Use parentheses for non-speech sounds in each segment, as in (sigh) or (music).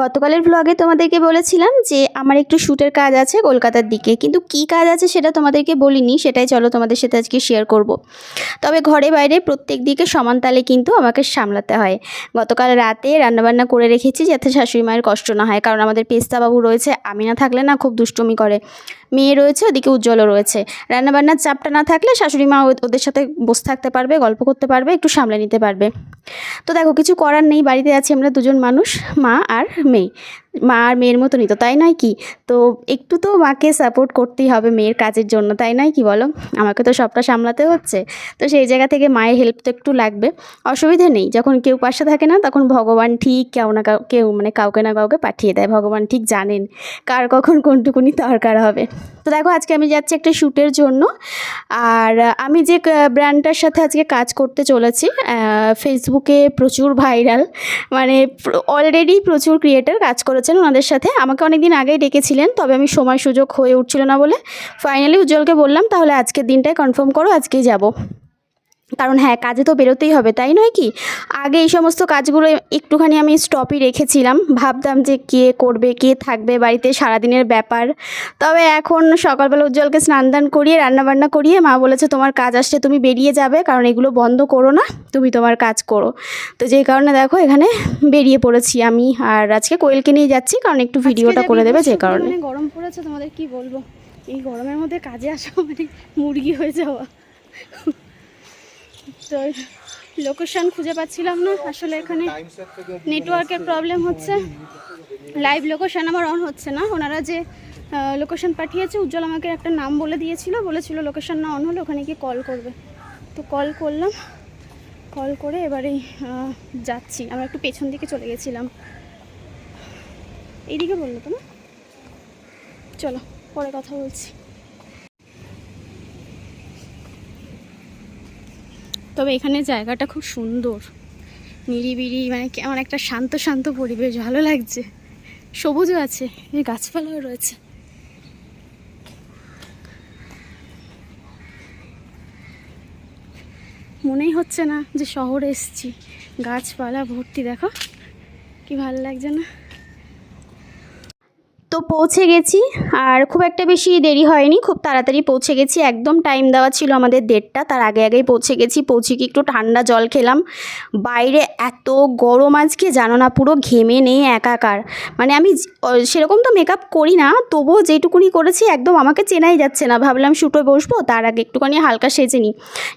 গতকালের ব্লগে তোমাদেরকে বলেছিলাম যে আমার একটু শ্যুটের কাজ আছে কলকাতার দিকে। কিন্তু কি কাজ আছে সেটা তোমাদেরকে বলিনি, সেটাই চলো তোমাদের সাথে আজকে শেয়ার করব। তবে ঘরে বাইরে প্রত্যেক দিকে সমান তালে কিন্তু আমাকে সামলাতে হয়। গতকাল রাতে রান্নাবান্না করে রেখেছি যাতে শাশুড়ি মায়ের কষ্ট না হয়, কারণ আমাদের পেস্তাবাবু রয়েছে, আমি না থাকলে না খুব দুষ্টুমি করে। মেয়ে রয়েছে, ওদিকে উজ্জ্বলও রয়েছে। রান্নাবান্নার চাপটা না থাকলে শাশুড়ি মা ওদের সাথে বসে থাকতে পারবে, গল্প করতে পারবে, একটু সামলে নিতে পারবে। তো দেখো কিছু করার নেই বাড়িতে আছি আমরা দুজন মানুষ মা আর মেয়ে। মা আর মেয়ের মতনই তো, তাই নয় কি? তো একটু তো মাকে সাপোর্ট করতেই হবে মেয়ের কাজের জন্য, তাই নয় কি বলো? আমাকে তো সবটা সামলাতে হচ্ছে। তো সেই জায়গা থেকে মায়ের হেল্প তো একটু লাগবে। অসুবিধে নেই, যখন কেউ পাশে থাকে না, তখন ভগবান ঠিক কেউ না কাউ মানে কাউকে না কাউকে পাঠিয়ে দেয়, ভগবান ঠিক জানেন কার কখন কোনটুকুনি দরকার হবে। তো দেখো, আজকে আমি যাচ্ছি একটা শ্যুটের জন্য। আর আমি যে ব্র্যান্ডটার সাথে আজকে কাজ করতে চলেছি ফেসবুকে প্রচুর ভাইরাল মানে অলরেডি প্রচুর ক্রিয়েটার কাজ করেছেন ওনাদের সাথে। আমাকে অনেক দিন আগেই ডেকেছিলেন, তবে আমি সময় সুযোগ হয়ে উঠছিল না বলে। ফাইনালি উজ্জ্বলকে বললাম, তাহলে আজকের দিনটাই কনফার্ম করো, আজকেই যাব। কারণ হ্যাঁ কাজে তো বেরোতেই হবে তাই নয় কি? আগে এই সমস্ত কাজগুলো একটুখানি আমি স্টপই রেখেছিলাম। ভাবতাম যে কে করবে কে থাকবে বাড়িতে সারাদিনের ব্যাপার। তবে এখন সকালবেলা উজ্জ্বলকে স্নান দান করিয়ে রান্নাবান্না করিয়ে মা বলেছে তোমার কাজ আসছে তুমি বেরিয়ে যাবে কারণ এগুলো বন্ধ করো না তুমি তোমার কাজ করো। তো যেই কারণে দেখো এখানে বেরিয়ে পড়েছি আমি। আর আজকে কোয়েলকে নিয়ে যাচ্ছি কারণ একটু ভিডিওটা করে দেবে যে কারণে। গরম পড়েছে তোমাদের কি বলব? এই গরমের মধ্যে কাজে আসা মানে মুরগি হয়ে যাওয়া। তো লোকেশন খুঁজে পাচ্ছিলাম না। আসলে এখানে নেটওয়ার্কের প্রবলেম হচ্ছে। লাইভ লোকেশন আমার অন হচ্ছে না। ওনারা যে লোকেশন পাঠিয়েছে, উজ্জ্বল আমাকে একটা নাম বলে দিয়েছিল। বলেছিল লোকেশন না অন হলে ওখানে গিয়ে কল করবে। তো কল করলাম। কল করে এবারেই যাচ্ছি। আমরা একটু পেছন দিকে চলে গেছিলাম। এইদিকে বলল তো না? চলো, পরে কথা বলছি। তবে এখানে জায়গাটা খুব সুন্দর। নিরিবিলি মানে কেমন একটা শান্ত শান্ত পরিবেশ, ভালো লাগছে। সবুজও আছে গাছপালাও রয়েছে। মনেই হচ্ছে না যে শহরে এসেছি। গাছপালা ভর্তি, দেখো। কি ভালো লাগছে না? তো পৌঁছে গেছি। আর খুব একটা বেশি দেরি হয়নি, খুব তাড়াতাড়ি পৌঁছে গেছি। একদম টাইম দেওয়া ছিল আমাদের দেড়টা, তার আগে আগেই পৌঁছে গেছি। পৌঁছে গিয়ে একটু ঠান্ডা জল খেলাম। বাইরে এত গরম আজকে, জানো না, পুরো ঘেমে নেই, একাকার। মানে আমি সেরকম তো মেকআপ করি না, তবুও যেটুকুনি করেছি, একদম আমাকে চেনাই যাচ্ছে না। ভাবলাম শুটো বসবো, তার আগে একটুখানি হালকা সেজে নিই।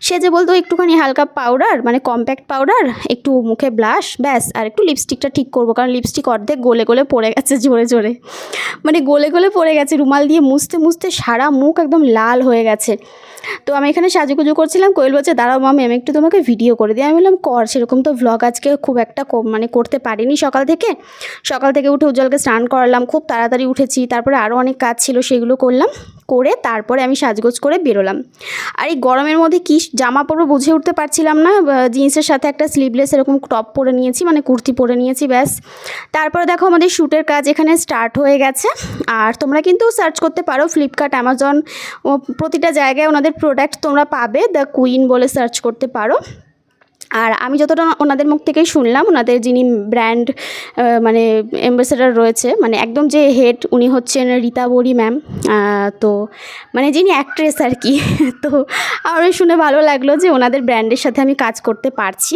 সেজে বলতো একটুখানি হালকা পাউডার মানে কম্প্যাক্ট পাউডার একটু মুখে ব্লাশ ব্যাস, আর একটু লিপস্টিকটা ঠিক করব, কারণ লিপস্টিক অর্ধেক গলে গলে পড়ে গেছে জোরে জোরে। মানে গলে গলে পড়ে গেছে, রুমাল দিয়ে মুছতে মুছতে সারা মুখ একদম লাল হয়ে গেছে। তো আমি এখানে সাজুগুজু করছিলাম, কোয়েল বলছে, দাঁড়াও মামি, আমি একটু তোমাকে ভিডিও করে দিই। আমি বললাম, কর, সেরকম তো ভ্লগ আজকে খুব একটা মানে করতে পারিনি সকাল থেকে। সকাল থেকে উঠে উজ্জ্বলকে স্নান করালাম, খুব তাড়াতাড়ি উঠেছি, তারপরে আরও অনেক কাজ ছিল সেগুলো করলাম, করে তারপরে আমি সাজগোজ করে বেরোলাম। আর এই গরমের মধ্যে কী জামা পরবো বুঝে উঠতে পারছিলাম না জিন্সের সাথে একটা স্লিভলেস এরকম টপ পরে নিয়েছি মানে কুর্তি পরে নিয়েছি, ব্যাস। তারপরে দেখো আমাদের শ্যুটের কাজ এখানে স্টার্ট হয়ে গেছে। আর তোমরা কিন্তু সার্চ করতে পারো ফ্লিপকার্ট অ্যামাজন প্রতিটা জায়গায় ওনাদের প্রোডাক্ট তোমরা পাবে দ্য কুইন বলে সার্চ করতে পারো। আর আমি যতটা ওনাদের মুখ থেকেই শুনলাম, ওনাদের যিনি ব্র্যান্ড মানে অ্যাম্বাসেডার রয়েছে মানে একদম যে হেড উনি হচ্ছেন রীতা বড়ি ম্যাম তো মানে যিনি অ্যাক্ট্রেস আর কি, (laughs) তো আমার শুনে ভালো লাগল যে ওনাদের ব্র্যান্ডের সাথে আমি কাজ করতে পারছি।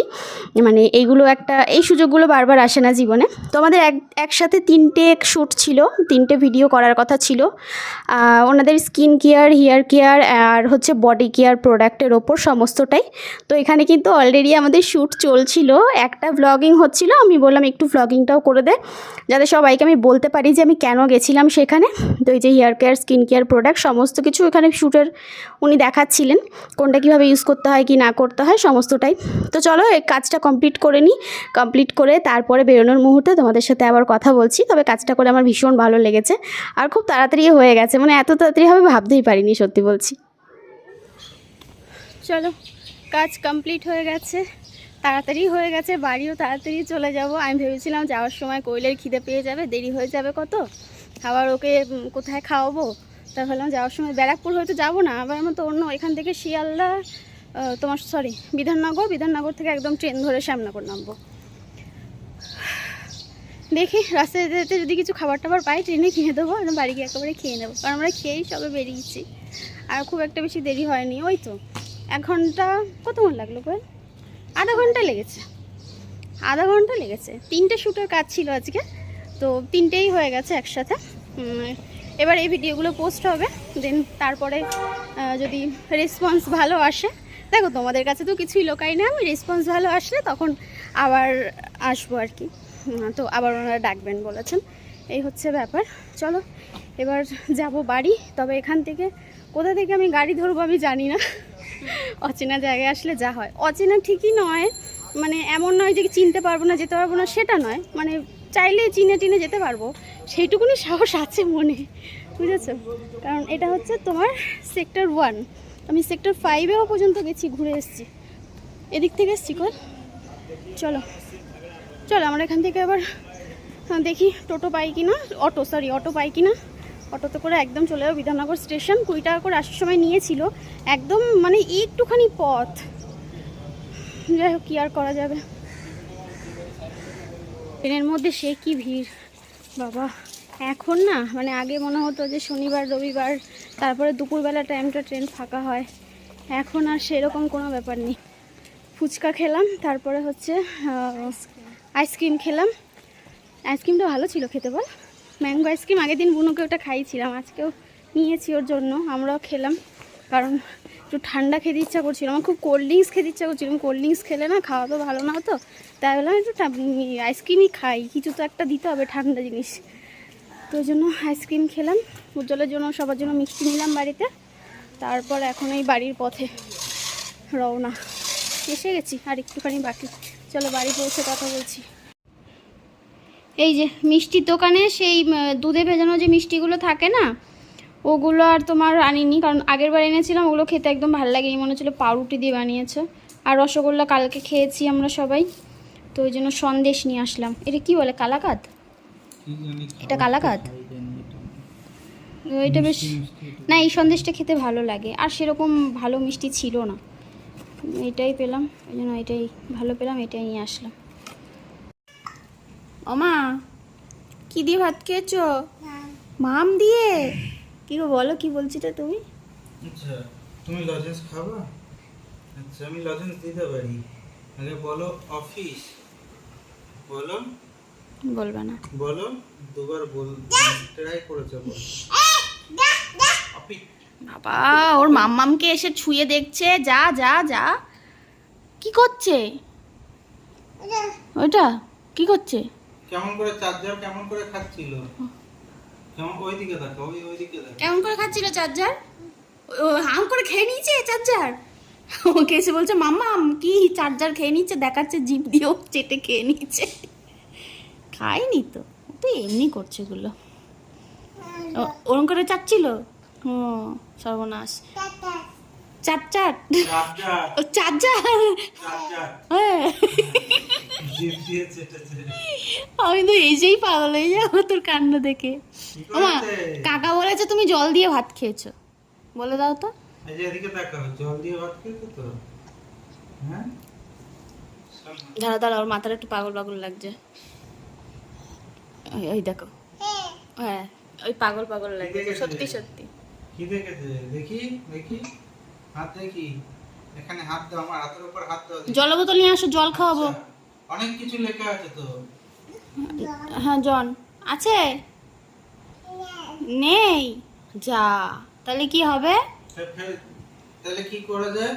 মানে এইগুলো একটা, এই সুযোগগুলো বারবার আসে না জীবনে। তো আমাদের এক, একসাথে তিনটে শ্যুট ছিল, তিনটে ভিডিও করার কথা ছিল। ওনাদের স্কিন কেয়ার হেয়ার কেয়ার আর হচ্ছে বডি কেয়ার প্রোডাক্টের ওপর সমস্তটাই। তো এখানে কিন্তু অলরেডি আমাদের শ্যুট চলছিল, একটা ভ্লগিং হচ্ছিল, আমি বললাম একটু ভ্লগিংটাও করে দে, যাতে সবাইকে আমি বলতে পারি যে আমি কেন গেছিলাম সেখানে। তো এই যে hair care skin care product সমস্ত কিছু এখানে শ্যুটের উনি দেখাচ্ছিলেন, কোনটা কীভাবে ইউজ করতে হয়, কি না করতে হয়, সমস্তটাই। তো চলো, এই কাজটা কমপ্লিট করে নিই কমপ্লিট করে তারপরে বেরোনোর মুহূর্তে তোমাদের সাথে আবার কথা বলছি, তবে কাজটা করে আমার ভীষণ ভালো লেগেছে, আর খুব তাড়াতাড়ি হয়ে গেছে মানে এত তাড়াতাড়ি হবে ভাবতেই পারিনি, সত্যি বলছি। চলো। কাজ কমপ্লিট হয়ে গেছে, তাড়াতাড়ি হয়ে গেছে, বাড়িও তাড়াতাড়ি চলে যাব। আমি ভেবেছিলাম যাওয়ার সময় কোয়েলের খিদে পেয়ে যাবে, দেরি হয়ে যাবে কত? আবার ওকে কোথায় খাওয়াবো? তা ভাবলাম যাওয়ার সময় ব্যারাকপুর হয়তো যাব না, আবার আমার তো অন্য এখান থেকে শিয়ালদা তোমার সরি বিধাননগর বিধাননগর থেকে একদম ট্রেন ধরে শ্যামনগর নামবো। দেখি, রাস্তায় যেতে যেতে যদি কিছু খাবার টাবার পাই, ট্রেনে কিনে দেবো আর বাড়ি গিয়ে একেবারে খেয়ে নেব, কারণ আমরা খেয়েই সবে বেরিয়েছি। আর খুব একটা বেশি দেরি হয়নি, ওই তো। এক ঘণ্টা কতক্ষণ লাগল কোয়েল আধা ঘণ্টা লেগেছে। আধা ঘণ্টা লেগেছে। তিনটে শ্যুটের কাজ ছিল আজকে, তো তিনটেই হয়ে গেছে একসাথে। এবার এই ভিডিওগুলো পোস্ট হবে দেন তারপরে যদি রেসপন্স ভালো আসে, দেখো তোমাদের কাছে তো কিছুই লোকাই না, আমি রেসপন্স ভালো আসলে তখন আবার আসব আর কি। তো আবার ওনারা ডাকবেন বলেছেন। এই হচ্ছে ব্যাপার। চলো, এবার যাব বাড়ি, তবে এখান থেকে কোথা থেকে আমি গাড়ি ধরবো আমি জানি না। অচেনা জায়গায় আসলে যা হয়। অচেনা ঠিকই নয় মানে এমন নয় যে চিনতে পারব না, যেতে পারব না, সেটা নয়। মানে চাইলে চিনে টিনে যেতে পারব। সেইটুকুনি সাহস আছে মনে, বুঝেছ? কারণ এটা হচ্ছে তোমার সেক্টর ওয়ান আমি সেক্টর ফাইভেও পর্যন্ত গেছি, ঘুরে এসেছি। এদিক থেকে এসছি কল চলো। চলো, আমরা এখান থেকে আবার দেখি টোটো পাই কিনা, অটো সরি অটো পাই কিনা। অটোতে করে একদম চলে যাব বিধাননগর স্টেশন, কুড়ি টাকা করে আসার সময় নিয়েছিল। একদম মানে একটুখানি পথ। যাই হোক, কী আর করা যাবে। ট্রেনের মধ্যে সে কি ভিড়? বাবা, এখন না মানে আগে মনে হতো যে শনিবার, রবিবার, তারপরে দুপুরবেলা টাইমটা ট্রেন ফাঁকা হয়। এখন আর সেরকম কোনো ব্যাপার নেই। ফুচকা খেলাম, তারপরে হচ্ছে আইসক্রিম খেলাম। আইসক্রিমটা ভালো ছিল খেতে বল। ম্যাঙ্গো আইসক্রিম আগের দিন বুনুকে ওটা খাইছিলাম আজকেও নিয়েছি ওর জন্য, আমরাও খেলাম। কারণ একটু ঠান্ডা খেতে ইচ্ছা করছিল, আমার খুব কোল্ড ড্রিঙ্কস খেতে ইচ্ছা করছিল কোল্ড ড্রিঙ্কস খেলে না খাওয়া তো ভালো না হতো, তাই বললাম একটু আইসক্রিমই খাই, কিছু তো একটা দিতে হবে ঠান্ডা জিনিস। তো ওই জন্য আইসক্রিম খেলাম, উজ্জ্বলের জন্য, সবার জন্য মিষ্টি নিলাম বাড়িতে। তারপর এখন এই বাড়ির পথে রওনা। এসে গেছি, আর একটুখানি বাকি। চলো বাড়ি পৌঁছে কথা বলছি। এই যে মিষ্টির দোকানে সেই দুধে ভেজানো যে মিষ্টিগুলো থাকে না ওগুলো আর তোমার আনিনি কারণ আগের বার এনেছিলাম ওগুলো খেতে একদম ভালো লাগেনি মনে হচ্ছিল পাউরুটি দিয়ে বানিয়েছে। আর রসগোল্লা কালকে খেয়েছি আমরা সবাই তো ওই জন্য সন্দেশ নিয়ে আসলাম। এটা কি বলে কালাকাত এটা কালাকাত এটা। বেশ না এই সন্দেশটা খেতে ভালো লাগে আর সেরকম ভালো মিষ্টি ছিল না। এটাই পেলাম ওই জন্য এটাই ভালো পেলাম এটাই নিয়ে আসলাম। ওমা কি দিয়ে ভাত খেয়েছো? মাম দিয়ে? কি গো বলো কি বলছিলে তুমি? আচ্ছা তুমি লজেন্স খাবা? আচ্ছা আমি লজেন্স দিতে পারি। আগে বলো অফিস বলো। বলবে না। বলো দুবার বল ট্রাই করেছ বল। অফিস বাবা ওর মাম্মামকে এসে ছুঁয়ে দেখছে। যা যা যা। কি করছে? ওইটা কি করছে? কেমন করে চার্জার কেমন করে খাচ্ছিল? কেমন ওইদিকে দেখো ওই ওইদিকে দেখো। কেমন করে খাচ্ছিল চার্জার ও হাম করে খেয়ে নিয়েছে চার্জার ওকে এসে বলছে মাম্মাম কি চার্জার খেয়ে নিচ্ছে? দেখাচ্ছে জিভ দিয়েও চেটে খেয়ে নিচ্ছে খায়নি তো ও তো এমনি করছে এগুলো। ও- ওরম করে চাচ্ছিল? ও সর্বনাশ। চাট চাট চার্জার ও চার্জার চার্জার হ্যাঁ। আমি তো এসেই পাগল হয়ে যাব তোর কাণ্ড দেখে। কি কাকা বলেছে তুমি জল দিয়ে ভাত খেয়েছো। বলে দাও তো। জল দিয়ে ভাত খেয়েছো তো? হ্যাঁ? দাঁড়া দাঁড়া ওর মাথাটা একটু পাগল পাগল লাগছে। ওই ওই দেখো। হ্যাঁ ওই পাগল পাগল লাগছে সত্যি সত্যি। কি দেখেছে? দেখি দেখি। হাত দেখি। এখানে হাত দাও আমার হাতের উপর হাত দাও জল বোতল নিয়ে আসো জল খাওয়াবো। আচ্ছা, অনেক কিছু লেখা আছে তো। হ্যাঁ জন। আছে? নেই? যা। তাহলে কি হবে? তাহলে কি করা যায়?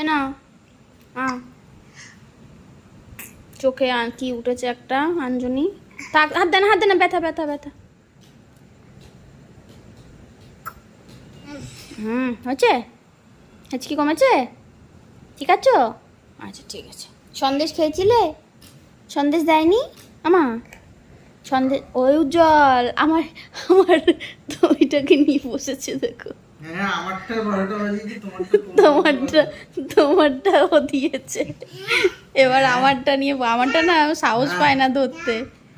এ না চোখে কি উঠেছে একটা আঞ্জনি। থাক হাত দেন হাত দেন ব্যথা ব্যথা ব্যথা। হুম হয়েছে? কি কমেছে? ঠিক আছো? আচ্ছা ঠিক আছে। সন্দেশ খেয়েছিলে? সন্দেশ দেয়নি? আমা সন্দেশ ওই উজ্জ্বল আমার আমার দইটাকে নিয়ে বসেছে দেখো। হ্যাঁ তোমারটা তোমারটা তোমারটাও দিয়েছে। এবার আমারটা নিয়ে আমারটা না সাহস পায় না ধরতে।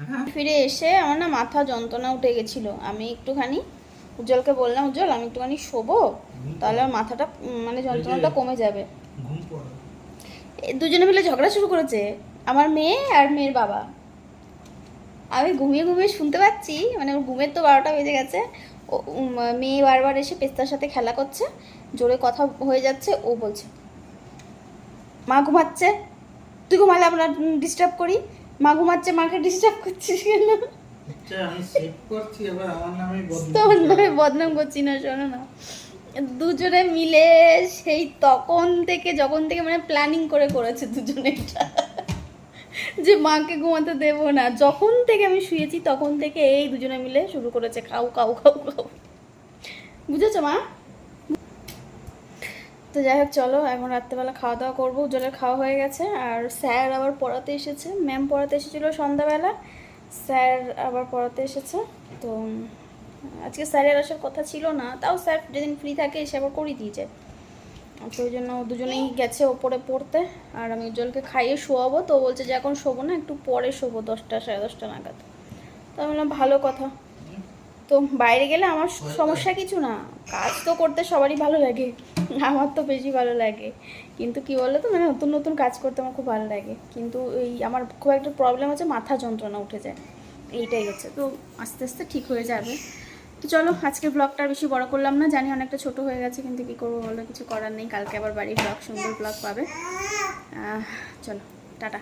হ্যাঁ। ফিরে এসে আমার না মাথা যন্ত্রণা উঠে গেছিল। আমি একটুখানি উজ্জ্বলকে বললাম উজ্জ্বল আমি একটুখানি শোবো? তাহলে আমার মাথাটা মানে যন্ত্রণাটা কমে যাবে। ঘুম দুজনে মিলে ঝগড়া শুরু করেছে আমার মেয়ে আর মেয়ের বাবা। আমি ঘুমিয়ে ঘুমিয়ে শুনতে পাচ্ছি মানে ওর ঘুমের তো বারোটা বেজে গেছে। ও মেয়ে বারবার এসে পেস্তার সাথে খেলা করছে জোরে কথা হয়ে যাচ্ছে ও বলছে মা ঘুমাচ্ছে তুই ঘুমালে আমরা ডিস্টার্ব করি। মা ঘুমাচ্ছে মাকে ডিস্টার্ব করছিস কেন? আচ্ছা আমি সেভ করছি এবার আমার নামে তোর বদনাম নামে বদনাম করছি না শোনো না। দুজনে মিলে সেই তখন থেকে, যখন থেকে মানে প্ল্যানিং করে করেছে দুজনে। এটা যে মাকে ঘুমাতে দেবো না, যখন থেকে আমি শুয়েছি তখন থেকে এই দুজনে মিলে শুরু করেছে, খাও খাও খাও খাও। বুঝেছ মা? তো যাই হোক, চলো, এখন রাত্রেবেলা খাওয়া দাওয়া করব। উজ্জ্বলের খাওয়া হয়ে গেছে, আর স্যার আবার পড়াতে এসেছে। ম্যাম পড়াতে এসেছিল সন্ধ্যাবেলা, স্যার আবার পড়াতে এসেছে। তো আজকে স্যারের আসার কথা ছিল না, তাও স্যার যেদিন ফ্রি থাকে এসে আবার দিয়ে যায় তো ওই জন্য দুজনেই গেছে ওপরে পড়তে, আর আমি উজ্জ্বলকে খাইয়ে শোয়াবো, তো বলছে যে এখন শোবো না, একটু পরে শোবো, দশটা, সাড়ে দশটা নাগাদ। তো আমি বললাম, ভালো কথা। তো বাইরে গেলে আমার সমস্যা কিছু না, কাজ তো করতে সবারই ভালো লাগে, আমার তো বেশি ভালো লাগে। কিন্তু কি বলো তো মানে নতুন নতুন কাজ করতে আমার খুব ভালো লাগে, কিন্তু এই আমার খুব একটা প্রবলেম হচ্ছে, মাথা যন্ত্রণা উঠে যায়। এইটাই হচ্ছে, তো আস্তে আস্তে ঠিক হয়ে যাবে। তো চলো, আজকে ব্লগটা বেশি বড় করলাম না। জানি অনেকটা ছোট হয়ে গেছে, কিন্তু কি করব বলো, কিছু করার নেই। কালকে আবার বাড়ির ব্লগ সুন্দর ব্লগ পাবে। চলো, টাটা।